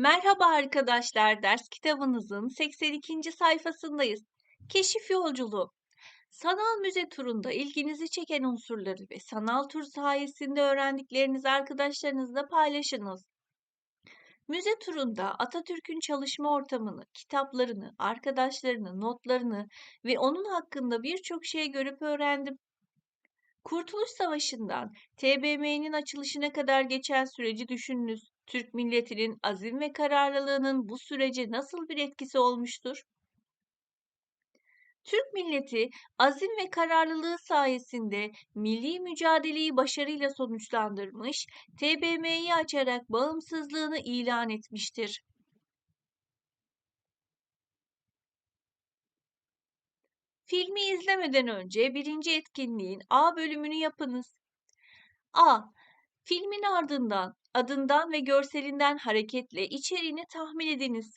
Merhaba arkadaşlar, ders kitabınızın 82. sayfasındayız. Keşif yolculuğu. Sanal müze turunda ilginizi çeken unsurları ve sanal tur sayesinde öğrendiklerinizi arkadaşlarınızla paylaşınız. Müze turunda Atatürk'ün çalışma ortamını, kitaplarını, arkadaşlarını, notlarını ve onun hakkında birçok şey görüp öğrendim. Kurtuluş Savaşı'ndan TBMM'nin açılışına kadar geçen süreci düşününüz. Türk milletinin azim ve kararlılığının bu sürece nasıl bir etkisi olmuştur? Türk milleti azim ve kararlılığı sayesinde milli mücadeleyi başarıyla sonuçlandırmış, TBMM'yi açarak bağımsızlığını ilan etmiştir. Filmi izlemeden önce birinci etkinliğin A bölümünü yapınız. A. Filmin ardından adından ve görselinden hareketle içeriğini tahmin ediniz.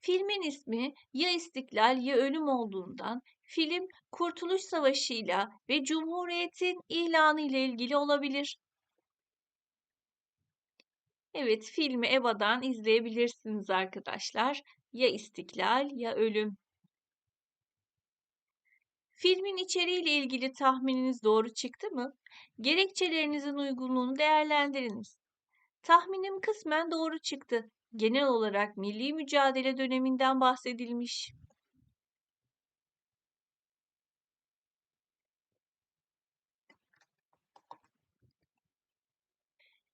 Filmin ismi ya İstiklal ya Ölüm olduğundan film Kurtuluş Savaşı'yla ve Cumhuriyet'in ilanı ile ilgili olabilir. Evet, filmi EVA'dan izleyebilirsiniz arkadaşlar. Ya İstiklal ya Ölüm. Filmin içeriğiyle ilgili tahmininiz doğru çıktı mı? Gerekçelerinizin uygunluğunu değerlendiriniz. Tahminim kısmen doğru çıktı. Genel olarak milli mücadele döneminden bahsedilmiş.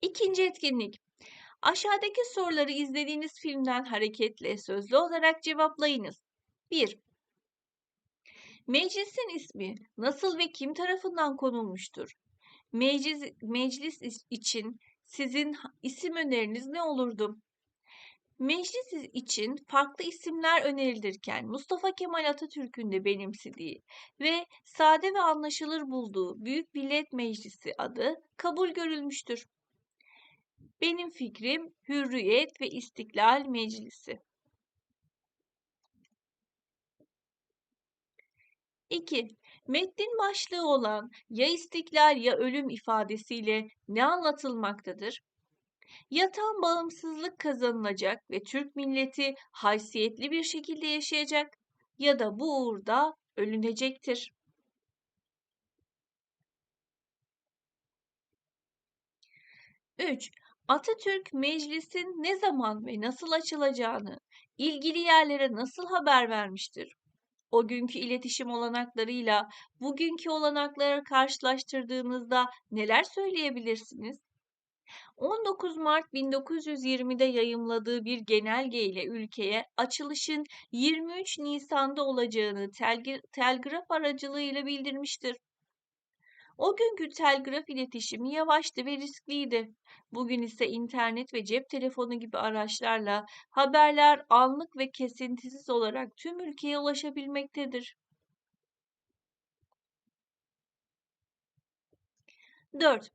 İkinci etkinlik. Aşağıdaki soruları izlediğiniz filmden hareketle sözlü olarak cevaplayınız. 1. Meclisin ismi nasıl ve kim tarafından konulmuştur? Meclis, meclis için sizin isim öneriniz ne olurdu? Meclis için farklı isimler önerilirken Mustafa Kemal Atatürk'ün de benimsediği ve sade ve anlaşılır bulduğu Büyük Millet Meclisi adı kabul görülmüştür. Benim fikrim Hürriyet ve İstiklal Meclisi. 2. Metnin başlığı olan ya istiklal ya ölüm ifadesiyle ne anlatılmaktadır? Ya tam bağımsızlık kazanılacak ve Türk milleti haysiyetli bir şekilde yaşayacak ya da bu uğurda ölünecektir. Üç, Atatürk meclisin ne zaman ve nasıl açılacağını, ilgili yerlere nasıl haber vermiştir? O günkü iletişim olanaklarıyla bugünkü olanakları karşılaştırdığınızda neler söyleyebilirsiniz? 19 Mart 1920'de yayımladığı bir genelge ile ülkeye açılışın 23 Nisan'da olacağını telgraf aracılığıyla bildirmiştir. O günkü telgraf iletişimi yavaştı ve riskliydi. Bugün ise internet ve cep telefonu gibi araçlarla haberler anlık ve kesintisiz olarak tüm ülkeye ulaşabilmektedir. 4.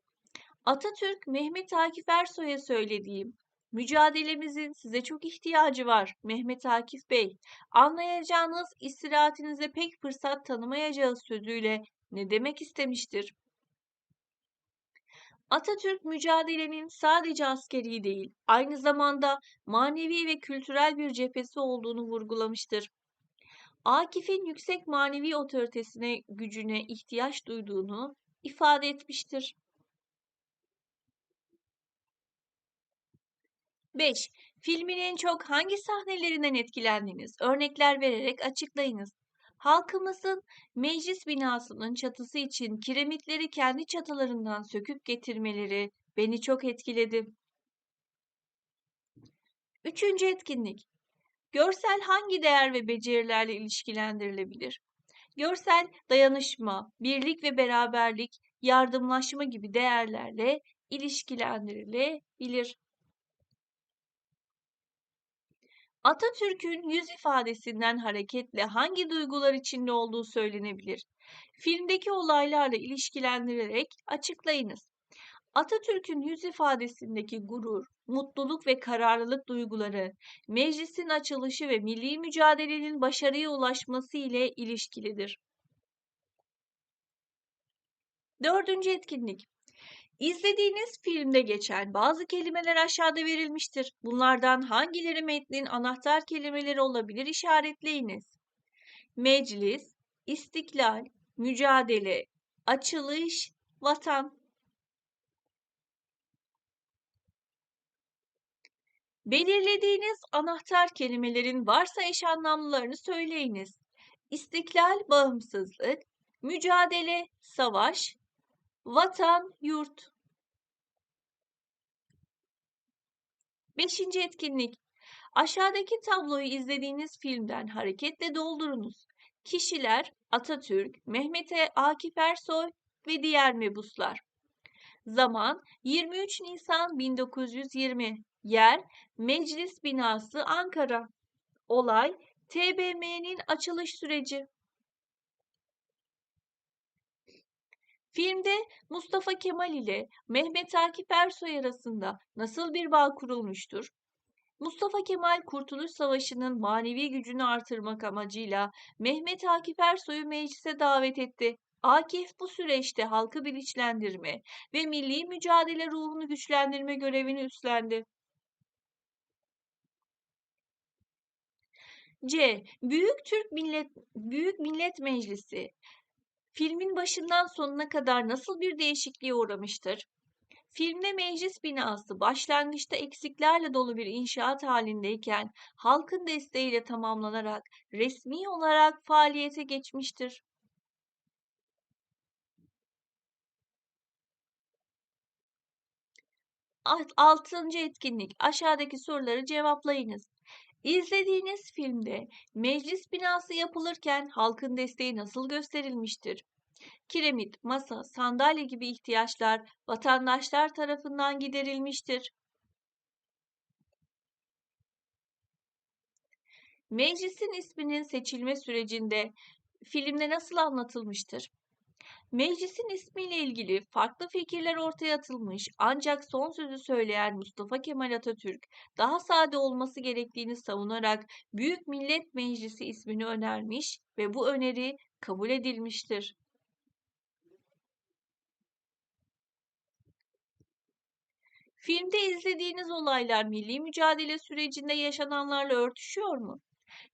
Atatürk Mehmet Akif Ersoy'a söylediğim Mücadelemizin size çok ihtiyacı var Mehmet Akif Bey. Anlayacağınız istirahatinize pek fırsat tanımayacağız sözüyle ne demek istemiştir? Atatürk mücadelenin sadece askeri değil, aynı zamanda manevi ve kültürel bir cephesi olduğunu vurgulamıştır. Akif'in yüksek manevi otoritesine, gücüne ihtiyaç duyduğunu ifade etmiştir. 5. Filmin en çok hangi sahnelerinden etkilendiniz? Örnekler vererek açıklayınız. Halkımızın meclis binasının çatısı için kiremitleri kendi çatılarından söküp getirmeleri beni çok etkiledi. Üçüncü etkinlik. Görsel hangi değer ve becerilerle ilişkilendirilebilir? Görsel dayanışma, birlik ve beraberlik, yardımlaşma gibi değerlerle ilişkilendirilebilir. Atatürk'ün yüz ifadesinden hareketle hangi duygular içinde olduğu söylenebilir? Filmdeki olaylarla ilişkilendirerek açıklayınız. Atatürk'ün yüz ifadesindeki gurur, mutluluk ve kararlılık duyguları, meclisin açılışı ve milli mücadelenin başarıya ulaşması ile ilişkilidir. Dördüncü etkinlik. İzlediğiniz filmde geçen bazı kelimeler aşağıda verilmiştir. Bunlardan hangileri metnin anahtar kelimeleri olabilir işaretleyiniz. Meclis, istiklal, mücadele, açılış, vatan. Belirlediğiniz anahtar kelimelerin varsa eş anlamlılarını söyleyiniz. İstiklal, bağımsızlık, mücadele, savaş, vatan, yurt. Beşinci etkinlik. Aşağıdaki tabloyu izlediğiniz filmden hareketle doldurunuz. Kişiler Atatürk, Mehmet Akif Ersoy ve diğer mebuslar. Zaman 23 Nisan 1920. Yer Meclis Binası Ankara. Olay TBMM'nin açılış süreci. Filmde Mustafa Kemal ile Mehmet Akif Ersoy arasında nasıl bir bağ kurulmuştur? Mustafa Kemal Kurtuluş Savaşı'nın manevi gücünü artırmak amacıyla Mehmet Akif Ersoy'u meclise davet etti. Akif bu süreçte halkı bilinçlendirme ve milli mücadele ruhunu güçlendirme görevini üstlendi. C. Büyük Türk Millet Büyük Millet Meclisi filmin başından sonuna kadar nasıl bir değişikliğe uğramıştır? Filmde meclis binası başlangıçta eksiklerle dolu bir inşaat halindeyken halkın desteğiyle tamamlanarak resmi olarak faaliyete geçmiştir. Altıncı etkinlik. Aşağıdaki soruları cevaplayınız. İzlediğiniz filmde meclis binası yapılırken halkın desteği nasıl gösterilmiştir? Kiremit, masa, sandalye gibi ihtiyaçlar vatandaşlar tarafından giderilmiştir. Meclisin isminin seçilme sürecinde filmde nasıl anlatılmıştır? Meclisin ismiyle ilgili farklı fikirler ortaya atılmış ancak son sözü söyleyen Mustafa Kemal Atatürk daha sade olması gerektiğini savunarak Büyük Millet Meclisi ismini önermiş ve bu öneri kabul edilmiştir. Filmde izlediğiniz olaylar milli mücadele sürecinde yaşananlarla örtüşüyor mu?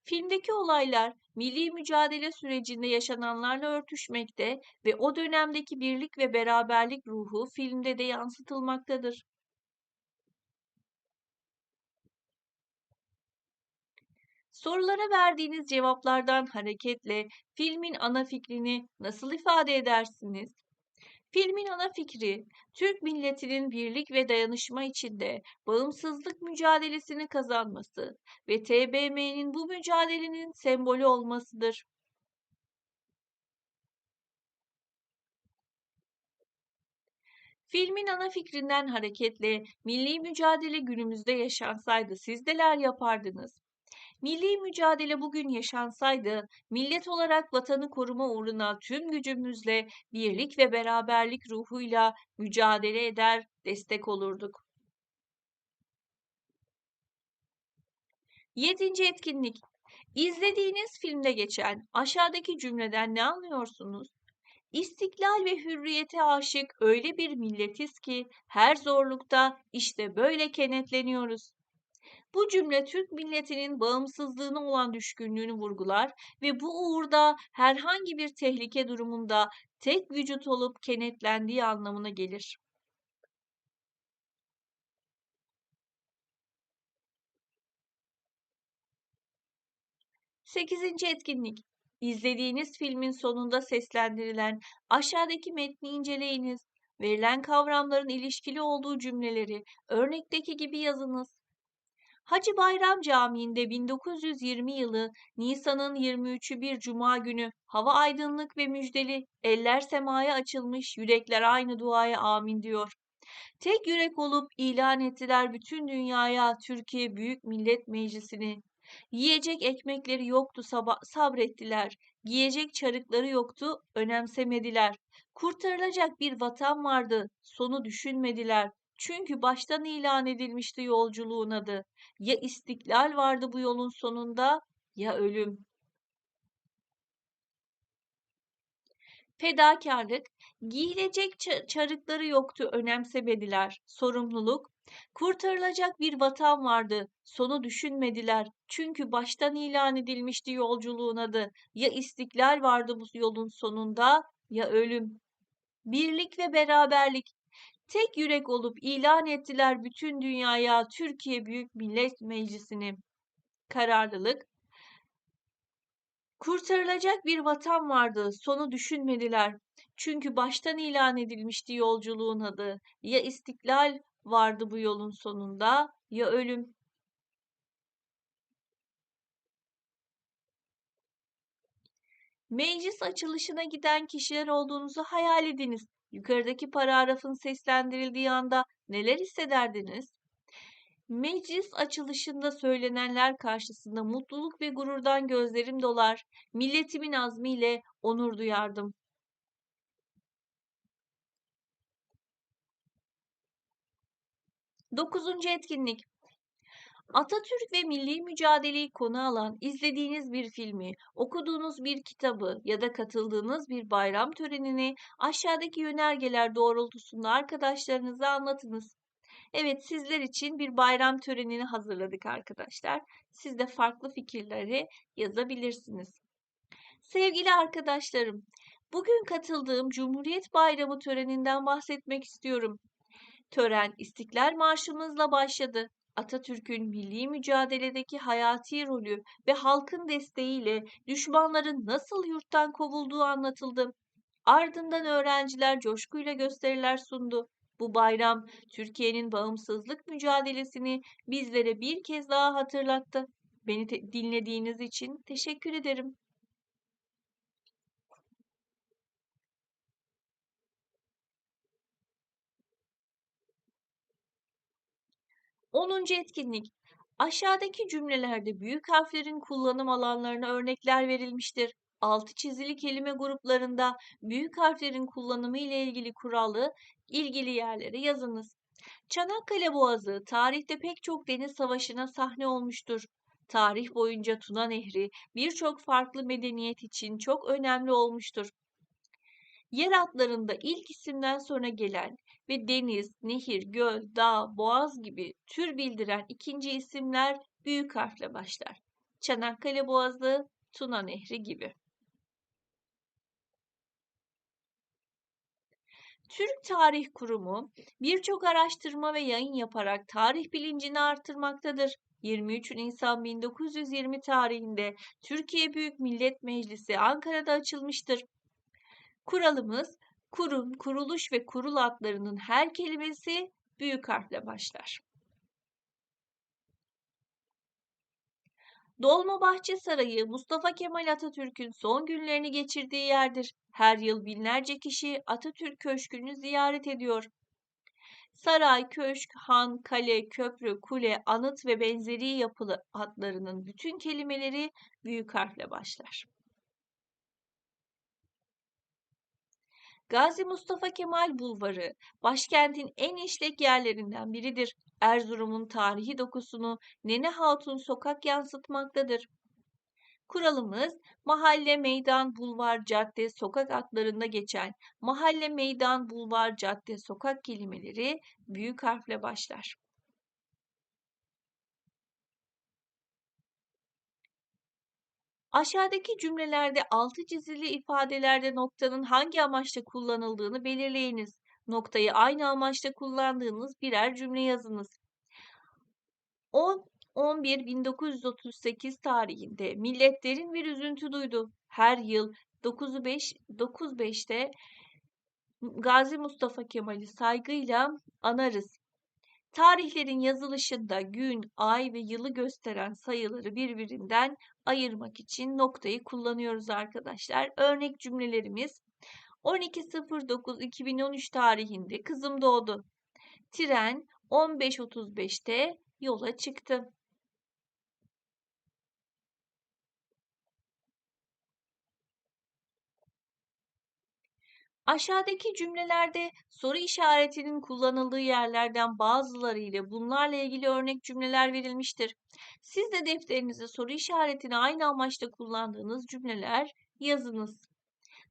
Filmdeki olaylar milli mücadele sürecinde yaşananlarla örtüşmekte ve o dönemdeki birlik ve beraberlik ruhu filmde de yansıtılmaktadır. Sorulara verdiğiniz cevaplardan hareketle filmin ana fikrini nasıl ifade edersiniz? Filmin ana fikri, Türk milletinin birlik ve dayanışma içinde bağımsızlık mücadelesini kazanması ve TBMM'nin bu mücadelenin sembolü olmasıdır. Filmin ana fikrinden hareketle milli mücadele günümüzde yaşansaydı siz neler yapardınız? Milli mücadele bugün yaşansaydı, millet olarak vatanı koruma uğruna tüm gücümüzle birlik ve beraberlik ruhuyla mücadele eder, destek olurduk. Yedinci etkinlik. İzlediğiniz filmde geçen aşağıdaki cümleden ne anlıyorsunuz? İstiklal ve hürriyete aşık öyle bir milletiz ki her zorlukta işte böyle kenetleniyoruz. Bu cümle Türk milletinin bağımsızlığına olan düşkünlüğünü vurgular ve bu uğurda herhangi bir tehlike durumunda tek vücut olup kenetlendiği anlamına gelir. Sekizinci etkinlik. İzlediğiniz filmin sonunda seslendirilen aşağıdaki metni inceleyiniz. Verilen kavramların ilişkili olduğu cümleleri örnekteki gibi yazınız. Hacı Bayram Camii'nde 1920 yılı Nisan'ın 23'ü bir cuma günü hava aydınlık ve müjdeli, eller semaya açılmış, yürekler aynı duaya amin diyor. Tek yürek olup ilan ettiler bütün dünyaya Türkiye Büyük Millet Meclisi'ni. Yiyecek ekmekleri yoktu sabrettiler. Giyecek çarıkları yoktu önemsemediler. Kurtarılacak bir vatan vardı sonu düşünmediler. Çünkü baştan ilan edilmişti yolculuğun adı. Ya istiklal vardı bu yolun sonunda ya ölüm. Fedakarlık, giyilecek çarıkları yoktu önemsemediler. Sorumluluk, kurtarılacak bir vatan vardı. Sonu düşünmediler. Çünkü baştan ilan edilmişti yolculuğun adı. Ya istiklal vardı bu yolun sonunda ya ölüm. Birlik ve beraberlik, tek yürek olup ilan ettiler bütün dünyaya Türkiye Büyük Millet Meclisi'ni. Kararlılık, kurtarılacak bir vatan vardı, sonu düşünmediler. Çünkü baştan ilan edilmişti yolculuğun adı. Ya istiklal vardı bu yolun sonunda ya ölüm. Meclis açılışına giden kişiler olduğunuzu hayal ediniz. Yukarıdaki paragrafın seslendirildiği anda neler hissederdiniz? Meclis açılışında söylenenler karşısında mutluluk ve gururdan gözlerim dolar. Milletimin azmiyle onur duyardım. Dokuzuncu etkinlik. Atatürk ve milli mücadeleyi konu alan izlediğiniz bir filmi, okuduğunuz bir kitabı ya da katıldığınız bir bayram törenini aşağıdaki yönergeler doğrultusunda arkadaşlarınıza anlatınız. Evet sizler için bir bayram törenini hazırladık arkadaşlar. Siz de farklı fikirleri yazabilirsiniz. Sevgili arkadaşlarım, bugün katıldığım Cumhuriyet Bayramı töreninden bahsetmek istiyorum. Tören İstiklal Marşımızla başladı. Atatürk'ün milli mücadeledeki hayati rolü ve halkın desteğiyle düşmanların nasıl yurttan kovulduğu anlatıldı. Ardından öğrenciler coşkuyla gösteriler sundu. Bu bayram Türkiye'nin bağımsızlık mücadelesini bizlere bir kez daha hatırlattı. Beni dinlediğiniz için teşekkür ederim. 10. etkinlik. Aşağıdaki cümlelerde büyük harflerin kullanım alanlarına örnekler verilmiştir. Altı çizili kelime gruplarında büyük harflerin kullanımı ile ilgili kuralı ilgili yerlere yazınız. Çanakkale Boğazı tarihte pek çok deniz savaşına sahne olmuştur. Tarih boyunca Tuna Nehri birçok farklı medeniyet için çok önemli olmuştur. Yer adlarında ilk isimden sonra gelen ve deniz, nehir, göl, dağ, boğaz gibi tür bildiren ikinci isimler büyük harfle başlar. Çanakkale Boğazı, Tuna Nehri gibi. Türk Tarih Kurumu birçok araştırma ve yayın yaparak tarih bilincini artırmaktadır. 23 Nisan 1920 tarihinde Türkiye Büyük Millet Meclisi Ankara'da açılmıştır. Kuralımız kurum, kuruluş ve kurul adlarının her kelimesi büyük harfle başlar. Dolmabahçe Sarayı Mustafa Kemal Atatürk'ün son günlerini geçirdiği yerdir. Her yıl binlerce kişi Atatürk Köşkü'nü ziyaret ediyor. Saray, köşk, han, kale, köprü, kule, anıt ve benzeri yapılı adlarının bütün kelimeleri büyük harfle başlar. Gazi Mustafa Kemal Bulvarı, başkentin en işlek yerlerinden biridir. Erzurum'un tarihi dokusunu Nene Hatun sokak yansıtmaktadır. Kuralımız mahalle, meydan, bulvar, cadde, sokak adlarında geçen mahalle, meydan, bulvar, cadde, sokak kelimeleri büyük harfle başlar. Aşağıdaki cümlelerde altı çizili ifadelerde noktanın hangi amaçla kullanıldığını belirleyiniz. Noktayı aynı amaçla kullandığınız birer cümle yazınız. 10 11 1938 tarihinde milletlerin bir üzüntü duydu. Her yıl 9'u 5 95'te Gazi Mustafa Kemal'i saygıyla anarız. Tarihlerin yazılışında gün, ay ve yılı gösteren sayıları birbirinden ayırmak için noktayı kullanıyoruz arkadaşlar. Örnek cümlelerimiz 12.09.2013 tarihinde kızım doğdu. Tren 15.35'te yola çıktı. Aşağıdaki cümlelerde soru işaretinin kullanıldığı yerlerden bazıları ile bunlarla ilgili örnek cümleler verilmiştir. Siz de defterinize soru işaretini aynı amaçla kullandığınız cümleler yazınız.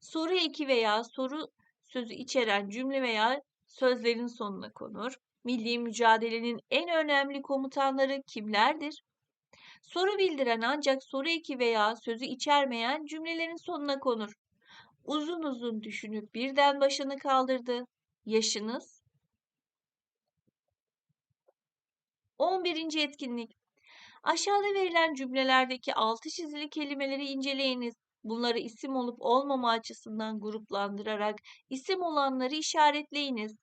Soru eki veya soru sözü içeren cümle veya sözlerin sonuna konur. Milli mücadelenin en önemli komutanları kimlerdir? Soru bildiren ancak soru eki veya sözü içermeyen cümlelerin sonuna konur. Uzun uzun düşünüp birden başını kaldırdı. Yaşınız? 11. etkinlik. Aşağıda verilen cümlelerdeki altı çizili kelimeleri inceleyiniz. Bunları isim olup olmama açısından gruplandırarak isim olanları işaretleyiniz.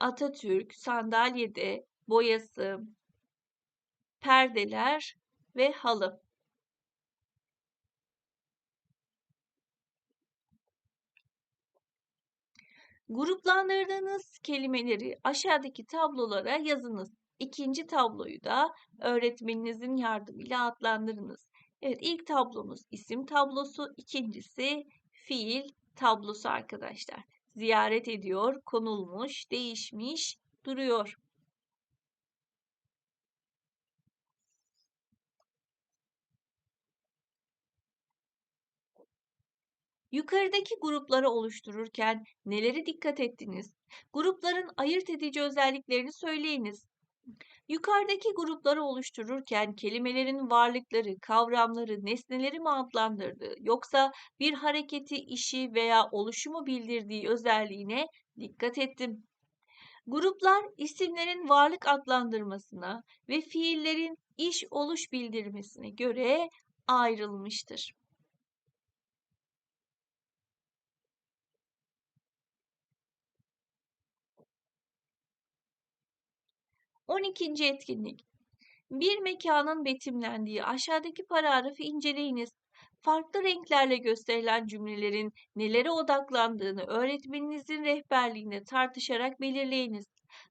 Atatürk, sandalyede, boyası, perdeler ve halı. Gruplandırdığınız kelimeleri aşağıdaki tablolara yazınız. İkinci tabloyu da öğretmeninizin yardımıyla adlandırınız. Evet ilk tablomuz isim tablosu, ikincisi fiil tablosu arkadaşlar. Ziyaret ediyor, konulmuş, değişmiş, duruyor. Yukarıdaki grupları oluştururken nelere dikkat ettiniz? Grupların ayırt edici özelliklerini söyleyiniz. Yukarıdaki grupları oluştururken kelimelerin varlıkları, kavramları, nesneleri mi adlandırdı yoksa bir hareketi, işi veya oluşumu bildirdiği özelliğine dikkat ettim. Gruplar isimlerin varlık adlandırmasına ve fiillerin iş oluş bildirmesine göre ayrılmıştır. 12. etkinlik. Bir mekanın betimlendiği aşağıdaki paragrafı inceleyiniz. Farklı renklerle gösterilen cümlelerin nelere odaklandığını öğretmeninizin rehberliğinde tartışarak belirleyiniz.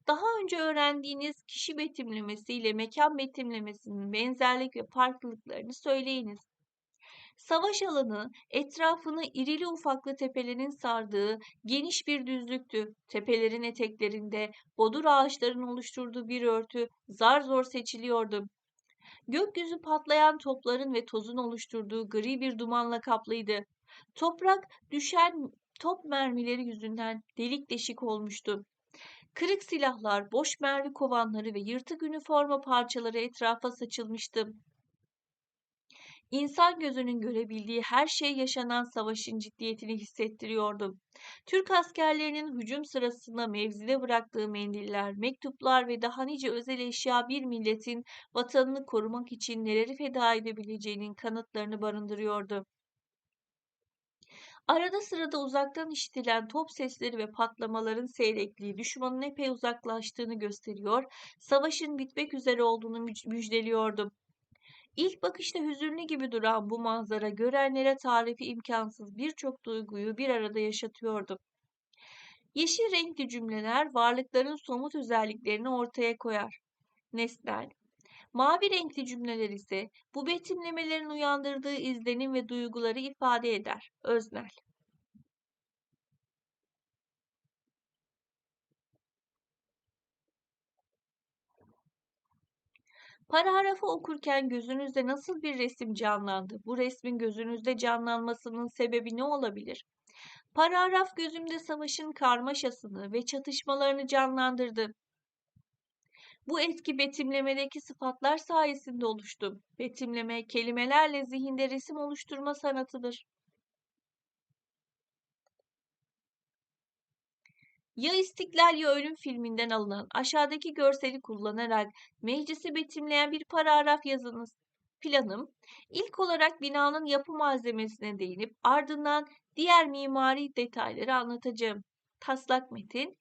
Daha önce öğrendiğiniz kişi betimlemesi ile mekan betimlemesinin benzerlik ve farklılıklarını söyleyiniz. Savaş alanı etrafını irili ufaklı tepelerin sardığı geniş bir düzlüktü. Tepelerin eteklerinde bodur ağaçların oluşturduğu bir örtü zar zor seçiliyordu. Gökyüzü patlayan topların ve tozun oluşturduğu gri bir dumanla kaplıydı. Toprak düşen top mermileri yüzünden delik deşik olmuştu. Kırık silahlar, boş mermi kovanları ve yırtık üniforma parçaları etrafa saçılmıştı. İnsan gözünün görebildiği her şey yaşanan savaşın ciddiyetini hissettiriyordu. Türk askerlerinin hücum sırasında mevzide bıraktığı mendiller, mektuplar ve daha nice özel eşya bir milletin vatanını korumak için neleri feda edebileceğinin kanıtlarını barındırıyordu. Arada sırada uzaktan işitilen top sesleri ve patlamaların seyrekliği düşmanın epey uzaklaştığını gösteriyor, savaşın bitmek üzere olduğunu müjdeliyordu. İlk bakışta hüzünlü gibi duran bu manzara görenlere tarifi imkansız birçok duyguyu bir arada yaşatıyordu. Yeşil renkli cümleler varlıkların somut özelliklerini ortaya koyar. Nesnel. Mavi renkli cümleler ise bu betimlemelerin uyandırdığı izlenim ve duyguları ifade eder. Öznel. Paragrafı okurken gözünüzde nasıl bir resim canlandı? Bu resmin gözünüzde canlanmasının sebebi ne olabilir? Paragraf gözümde savaşın karmaşasını ve çatışmalarını canlandırdı. Bu etki betimlemedeki sıfatlar sayesinde oluştu. Betimleme, kelimelerle zihinde resim oluşturma sanatıdır. Ya İstiklal Ya Ölüm filminden alınan aşağıdaki görseli kullanarak meclisi betimleyen bir paragraf yazınız. Planım, ilk olarak binanın yapı malzemesine değinip ardından diğer mimari detayları anlatacağım. Taslak metin,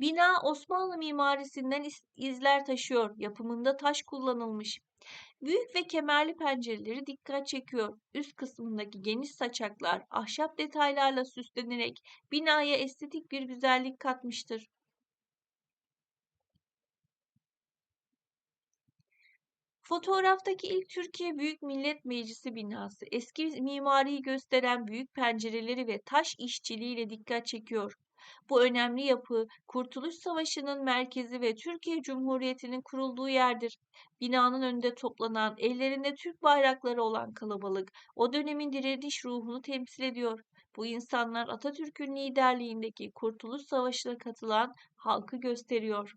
bina Osmanlı mimarisinden izler taşıyor, yapımında taş kullanılmış. Büyük ve kemerli pencereleri dikkat çekiyor. Üst kısmındaki geniş saçaklar ahşap detaylarla süslenerek binaya estetik bir güzellik katmıştır. Fotoğraftaki ilk Türkiye Büyük Millet Meclisi binası eski mimariyi gösteren büyük pencereleri ve taş işçiliğiyle dikkat çekiyor. Bu önemli yapı Kurtuluş Savaşı'nın merkezi ve Türkiye Cumhuriyeti'nin kurulduğu yerdir. Binanın önünde toplanan, ellerinde Türk bayrakları olan kalabalık o dönemin direniş ruhunu temsil ediyor. Bu insanlar Atatürk'ün liderliğindeki Kurtuluş Savaşı'na katılan halkı gösteriyor.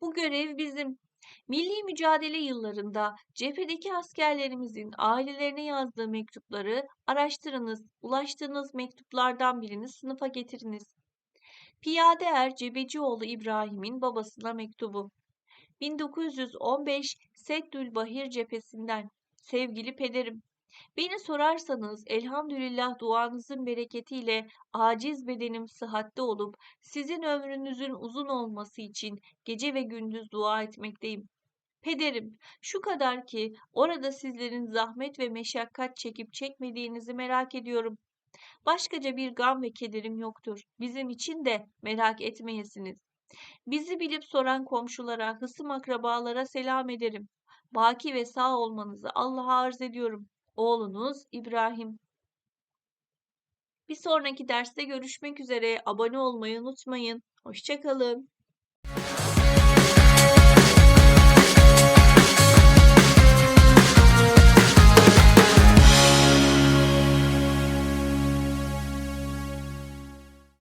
Bu görev bizim. Milli mücadele yıllarında cephedeki askerlerimizin ailelerine yazdığı mektupları araştırınız. Ulaştığınız mektuplardan birini sınıfa getiriniz. Piyade Er Cebecioğlu İbrahim'in babasına mektubu. 1915 Seddülbahir cephesinden. Sevgili pederim, Beni sorarsanız elhamdülillah duanızın bereketiyle aciz bedenim sıhhatte olup sizin ömrünüzün uzun olması için gece ve gündüz dua etmekteyim. Pederim, şu kadar ki orada sizlerin zahmet ve meşakkat çekip çekmediğinizi merak ediyorum. Başkaca bir gam ve kederim yoktur. Bizim için de merak etmeyesiniz. Bizi bilip soran komşulara, hısım akrabalara selam ederim. Baki ve sağ olmanızı Allah'a arz ediyorum. Oğlunuz İbrahim. Bir sonraki derste görüşmek üzere. Abone olmayı unutmayın. Hoşçakalın.